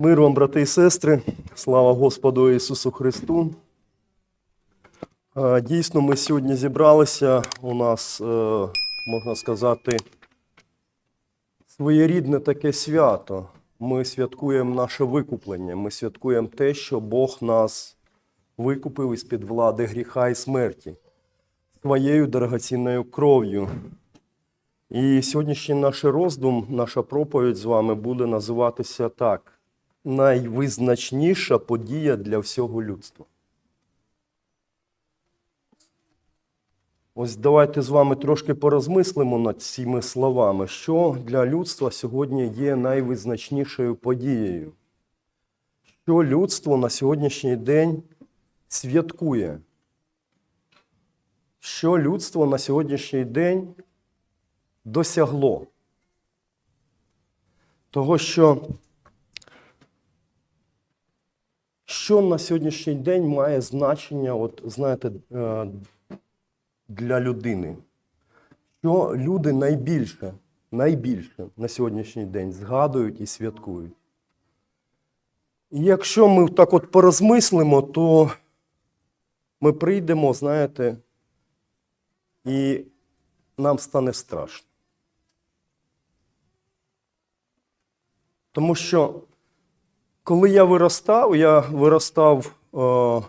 Мир вам, брати і сестри, слава Господу Ісусу Христу. Е, Дійсно, ми сьогодні зібралися. У нас, е, можна сказати, своєрідне таке свято. Ми святкуємо наше викуплення. Ми святкуємо те, що Бог нас викупив із-під влади гріха і смерті своєю дорогоцінною кров'ю. І сьогоднішній наш роздум, наша проповідь з вами буде називатися так: найвизначніша подія для всього людства. Ось давайте з вами трошки порозмислимо над цими словами, що для людства сьогодні є найвизначнішою подією. Що людство на сьогоднішній день святкує? Що людство на сьогоднішній день досягло? Того, що що на сьогоднішній день має значення, от знаєте, е, для людини? Що люди найбільше, найбільше на сьогоднішній день згадують і святкують? Якщо ми так от порозмислимо, то ми прийдемо, знаєте, і нам стане страшно. Тому що коли я виростав, я виростав е, в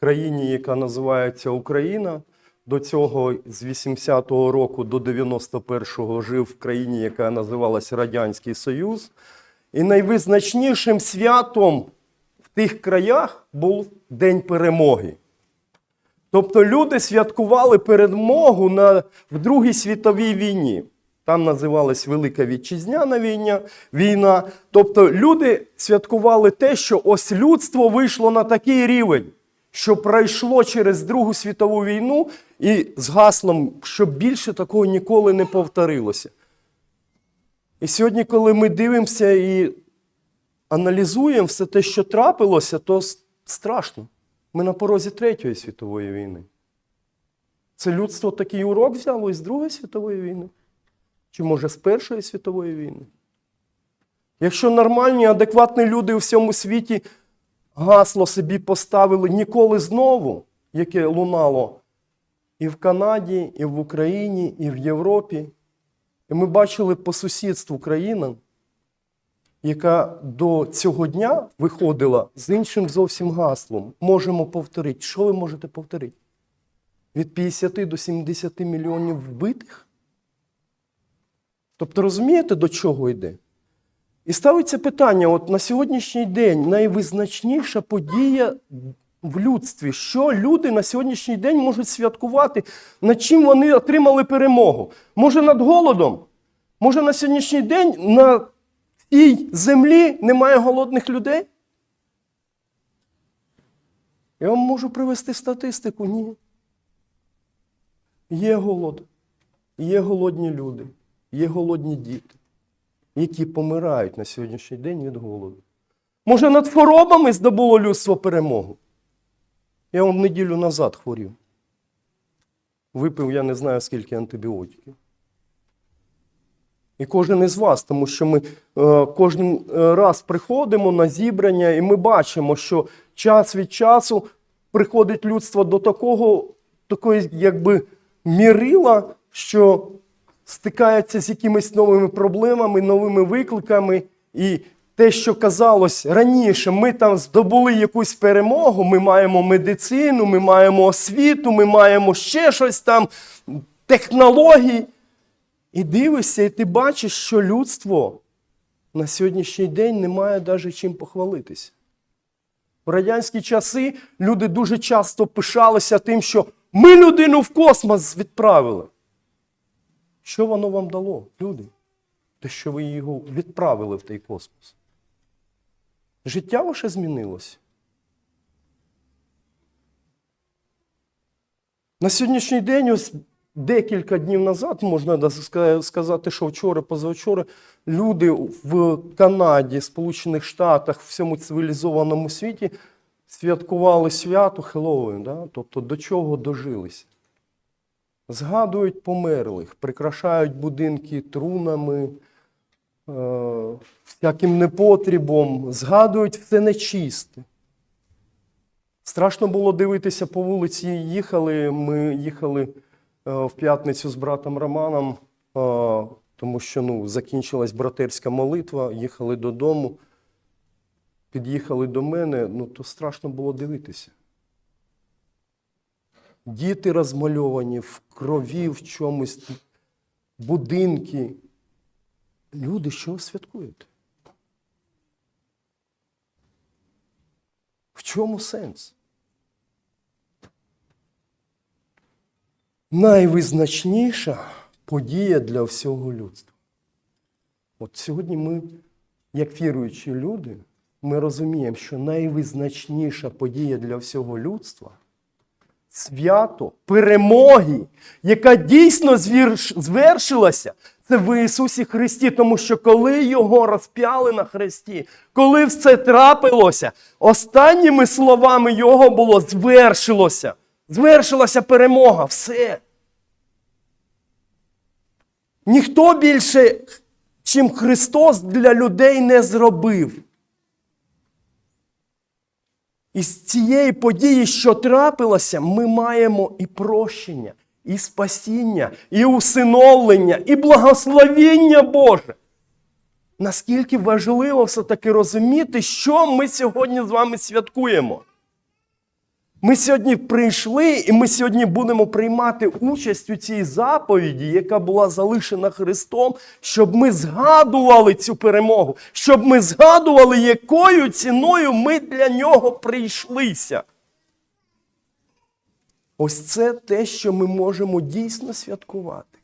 країні, яка називається Україна. До цього з 80-го року до 91-го жив в країні, яка називалася Радянський Союз. І найвизначнішим святом в тих краях був День перемоги. Тобто люди святкували перемогу на, в Другій світовій війні. Там називалась Велика Вітчизняна війна, війна. Тобто люди святкували те, що ось людство вийшло на такий рівень, що пройшло через Другу світову війну і з гаслом, щоб більше такого ніколи не повторилося. І сьогодні, коли ми дивимося і аналізуємо все те, що трапилося, то страшно. Ми на порозі Третьої світової війни. Це людство такий урок взяло із Другої світової війни? Чи може з Першої світової війни? Якщо нормальні, адекватні люди у всьому світі гасло собі поставили ніколи знову, яке лунало і в Канаді, і в Україні, і в Європі. І ми бачили по сусідству країна, яка до цього дня виходила з іншим зовсім гаслом. Можемо повторити. Що ви можете повторити? Від 50 до 70 мільйонів вбитих? Тобто розумієте, до чого йде? І ставиться питання: от на сьогоднішній день найвизначніша подія в людстві, що люди на сьогоднішній день можуть святкувати, над чим вони отримали перемогу. Може над голодом? Може на сьогоднішній день на цій землі немає голодних людей? Я вам можу привести статистику. Ні. Є голод, є голодні люди, є голодні діти, які помирають на сьогоднішній день від голоду. Може, над хворобами здобуло людство перемогу? Я вам неділю назад хворів. Випив я не знаю скільки антибіотиків. І кожен із вас, тому що ми е, кожен е, раз приходимо на зібрання, і ми бачимо, що час від часу приходить людство до такого, такої, якби мірила, що стикається з якимись новими проблемами, новими викликами. І те, що казалось раніше, ми там здобули якусь перемогу, ми маємо медицину, ми маємо освіту, ми маємо ще щось там, технології. І дивишся, і ти бачиш, що людство на сьогоднішній день не має навіть чим похвалитися. В радянські часи люди дуже часто пишалися тим, що ми людину в космос відправили. Що воно вам дало, люди? Те, що ви його відправили в той космос. Життя ваше змінилося. На сьогоднішній день, ось декілька днів назад, можна сказати, що вчора, позавчора, люди в Канаді, Сполучених Штатах, в всьому цивілізованому світі святкували свято Хеллоуін. Да? Тобто до чого дожилися. Згадують померлих, прикрашають будинки трунами, всяким непотрібом, згадують все нечисте. Страшно було дивитися по вулиці. Їхали. Ми їхали е, в п'ятницю з братом Романом, е, тому що ну, закінчилась братерська молитва, їхали додому, під'їхали до мене, ну то страшно було дивитися. Діти розмальовані в крові, в чомусь, будинки. Люди, що ви святкуєте? В чому сенс? Найвизначніша подія для всього людства. От сьогодні ми, як віруючі люди, ми розуміємо, що найвизначніша подія для всього людства свято перемоги, яка дійсно звершилася, це в Ісусі Христі. Тому що коли Його розп'яли на Христі, коли все трапилося, останніми словами Його було звершилося. Звершилася перемога. Все. Ніхто більше, чим Христос для людей не зробив. І з цієї події, що трапилося, ми маємо і прощення, і спасіння, і усиновлення, і благословіння Боже. Наскільки важливо все-таки розуміти, що ми сьогодні з вами святкуємо. Ми сьогодні прийшли, і ми сьогодні будемо приймати участь у цій заповіді, яка була залишена Христом, щоб ми згадували цю перемогу, щоб ми згадували, якою ціною ми для нього прийшлися. Ось це те, що ми можемо дійсно святкувати.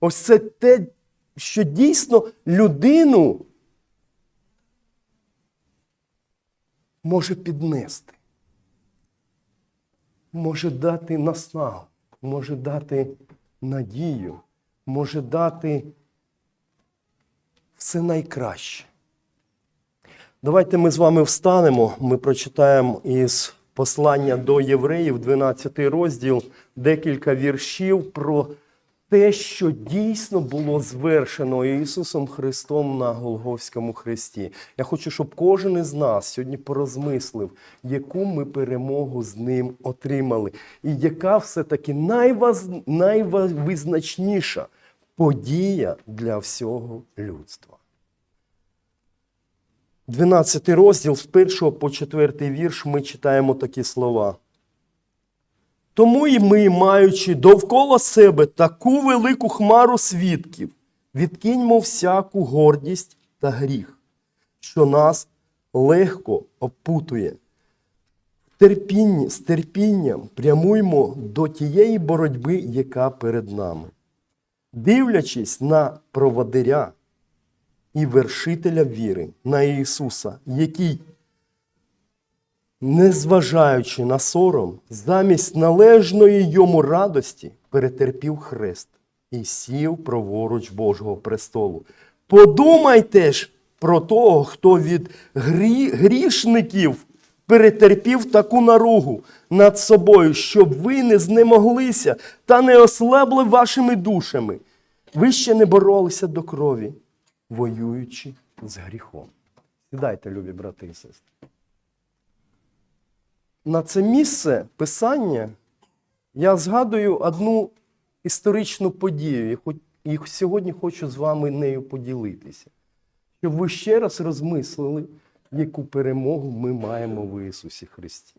Ось це те, що дійсно людину може піднести може дати наснагу, може дати надію, може дати все найкраще. Давайте ми з вами встанемо, ми прочитаємо із послання до євреїв, 12 розділ, декілька віршів про те, що дійсно було звершено Ісусом Христом на Голговському хресті. Я хочу, щоб кожен із нас сьогодні порозмислив, яку ми перемогу з ним отримали, і яка все-таки найваз... найвизначніша подія для всього людства. 12 розділ з 1 по 4 вірш ми читаємо такі слова. Тому і ми, маючи довкола себе таку велику хмару свідків, відкиньмо всяку гордість та гріх, що нас легко опутує. Терпінні, з терпінням прямуймо до тієї боротьби, яка перед нами, дивлячись на проводиря і вершителя віри, на Ісуса, який незважаючи на сором, замість належної йому радості перетерпів хрест і сів праворуч Божого престолу. Подумайте ж про того, хто від грі... грішників перетерпів таку наругу над собою, щоб ви не знемоглися та не ослабли вашими душами. Ви ще не боролися до крові, воюючи з гріхом. Сідайте, любі брати і сестри на це місце писання я згадую одну історичну подію, і сьогодні хочу з вами нею поділитися, щоб ви ще раз розмислили, яку перемогу ми маємо в Ісусі Христі.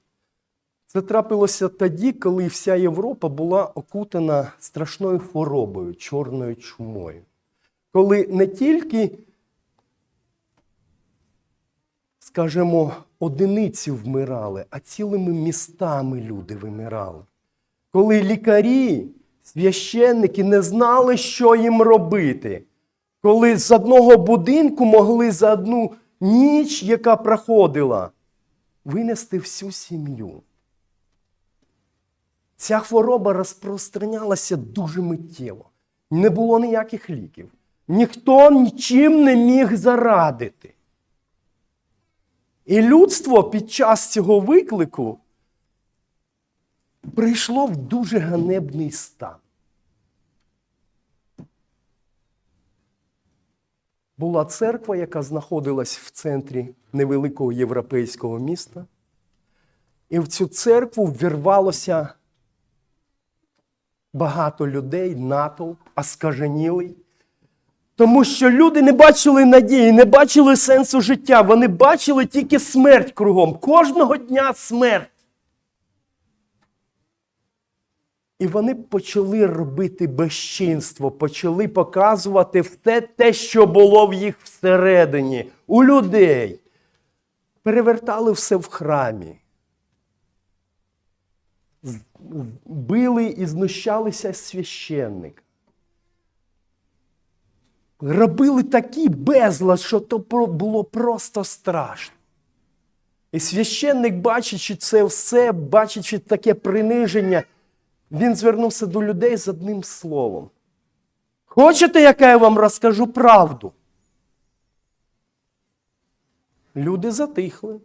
Це трапилося тоді, коли вся Європа була окутана страшною хворобою, чорною чумою. Коли не тільки скажімо, одиниці вмирали, а цілими містами люди вимирали. Коли лікарі, священники не знали, що їм робити, коли з одного будинку могли за одну ніч, яка проходила, винести всю сім'ю. Ця хвороба розпространялася дуже миттєво. Не було ніяких ліків. Ніхто нічим не міг зарадити. І людство під час цього виклику прийшло в дуже ганебний стан. була церква, яка знаходилась в центрі невеликого європейського міста. І в цю церкву ввірвалося багато людей, натовп, оскаженілий. Тому що люди не бачили надії, не бачили сенсу життя. Вони бачили тільки смерть кругом. Кожного дня смерть. І вони почали робити безчинство, почали показувати в те, те, що було в їх всередині, у людей. Перевертали все в храмі. Били і знущалися священника. Робили такий безлад, що то було просто страшно. І священник, бачачи це все, бачачи таке приниження, він звернувся до людей з одним словом. Хочете, яка я вам розкажу правду? Люди затихли.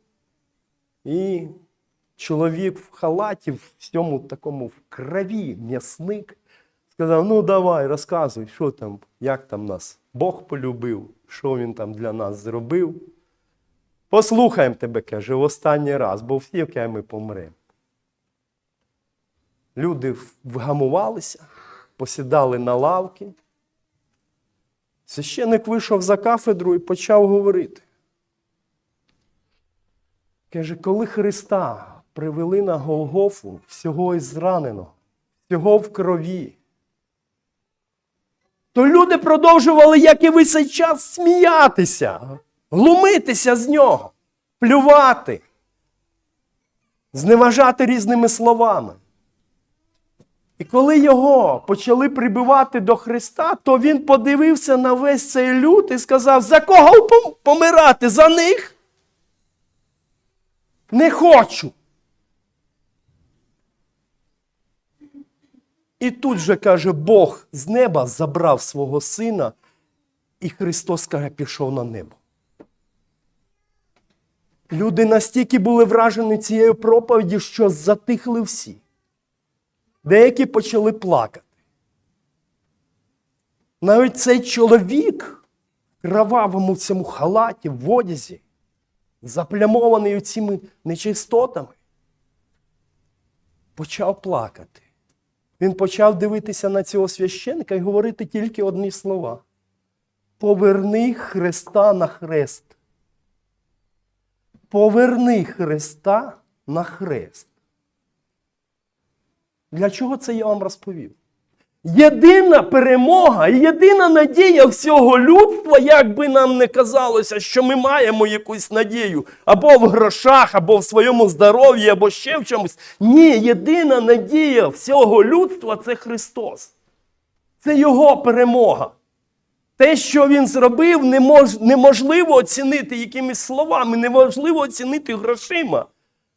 І чоловік в халаті, в всьому такому в крові, м'ясник, сказав: ну давай, розказуй, що там, як там нас Бог полюбив, що він там для нас зробив. Послухаємо тебе, каже, в останній раз, бо всі, яке ми помремо. Люди вгамувалися, посідали на лавки. Священник вийшов за кафедру і почав говорити. Каже, коли Христа привели на Голгофу, всього із зраненого, всього в крові, то люди продовжували, як і ви цей час, сміятися, глумитися з нього, плювати, зневажати різними словами. І коли його почали прибивати до Христа, то він подивився на весь цей люд і сказав: за кого помирати? За них? Не хочу. І тут же каже, Бог з неба забрав свого сина, і Христос каже, пішов на небо. Люди настільки були вражені цією проповіддю, що затихли всі. Деякі почали плакати. Навіть цей чоловік в кровавому цьому халаті, в одязі, заплямований цими нечистотами, почав плакати. Він почав дивитися на цього священника і говорити тільки одні слова: Поверни Христа на хрест. Поверни Христа на хрест. Для чого це я вам розповів? Єдина перемога єдина надія всього людства, як би нам не казалося, що ми маємо якусь надію або в грошах, або в своєму здоров'ї, або ще в чомусь. Ні, єдина надія всього людства це Христос. Це Його перемога. Те, що Він зробив, неможливо оцінити якимись словами, неможливо оцінити грошима.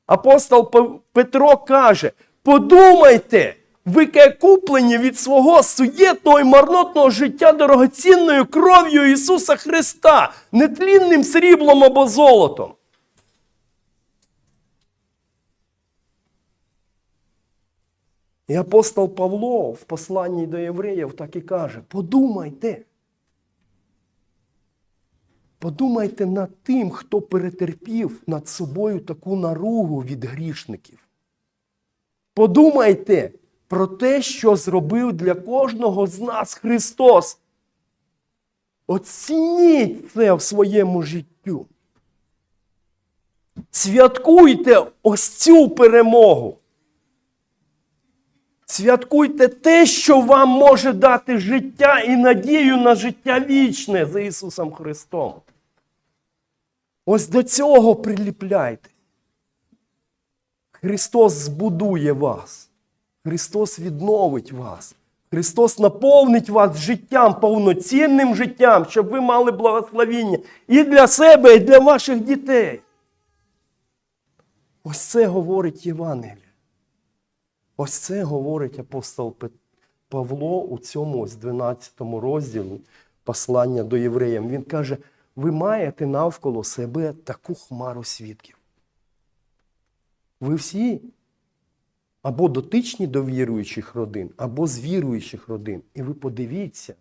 Апостол Петро каже: подумайте, ви ке куплені від свого суєтного і марнотного життя дорогоцінною кров'ю Ісуса Христа, нетлінним сріблом або золотом. І апостол Павло в посланні до євреїв так і каже: подумайте. Подумайте над тим, хто перетерпів над собою таку наругу від грішників. Подумайте про те, що зробив для кожного з нас Христос. Оцініть це в своєму життю. Святкуйте ось цю перемогу. Святкуйте те, що вам може дати життя і надію на життя вічне за Ісусом Христом. Ось до цього приліпляйте. Христос збудує вас. Христос відновить вас. Христос наповнить вас життям, повноцінним життям, щоб ви мали благословіння і для себе, і для ваших дітей. Ось це говорить Євангеліє. Ось це говорить апостол Павло у цьому ось 12 розділі послання до євреям. Він каже: ви маєте навколо себе таку хмару свідків. Ви всі або дотичні до віруючих родин, або з віруючих родин. І ви подивіться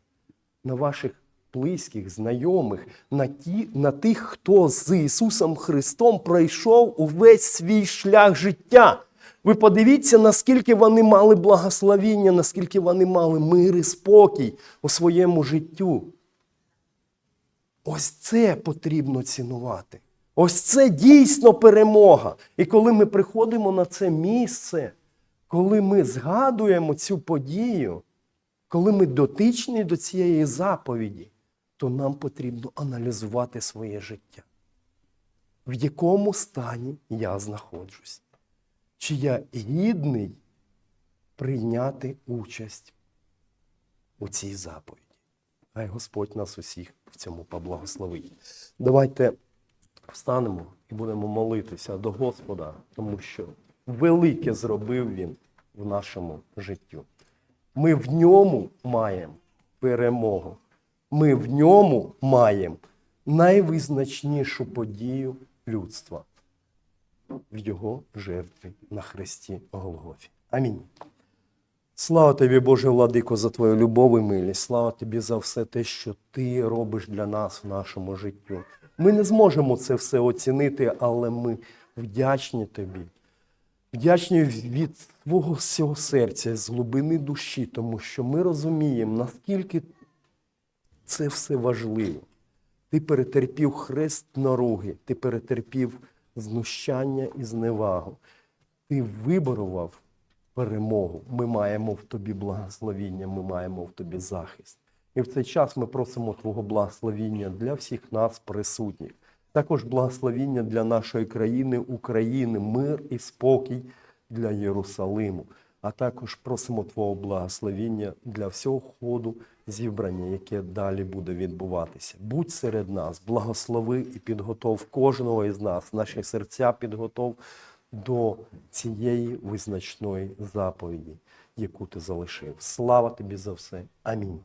на ваших близьких, знайомих, на, ті, на тих, хто з Ісусом Христом пройшов увесь свій шлях життя. Ви подивіться, наскільки вони мали благословіння, наскільки вони мали мир і спокій у своєму життю. Ось це потрібно цінувати. Ось це дійсно перемога. І коли ми приходимо на це місце, коли ми згадуємо цю подію, коли ми дотичні до цієї заповіді, то нам потрібно аналізувати своє життя. В якому стані я знаходжусь? Чи я гідний прийняти участь у цій заповіді? Хай Господь нас усіх в цьому поблагословить. Давайте встанемо і будемо молитися до Господа, тому що велике зробив Він в нашому життю. Ми в ньому маємо перемогу. Ми в ньому маємо найвизначнішу подію людства в його жертві на хресті Голгофі. Амінь. Слава тобі, Боже Владико, за твою любов і милість. Слава тобі за все те, що ти робиш для нас в нашому життю. Ми не зможемо це все оцінити, але ми вдячні тобі. Вдячні від свого всього серця, з глибини душі, тому що ми розуміємо, наскільки це все важливо. Ти перетерпів хрест наруги, ти перетерпів знущання і зневагу. Ти виборував перемогу. Ми маємо в тобі благословіння, ми маємо в тобі захист. І в цей час ми просимо Твого благословіння для всіх нас присутніх. Також благословіння для нашої країни, України, мир і спокій для Єрусалиму. А також просимо Твого благословіння для всього ходу зібрання, яке далі буде відбуватися. Будь серед нас, благослови і підготов кожного із нас, наші серця підготов до цієї визначної заповіді, яку ти залишив. Слава тобі за все. Амінь.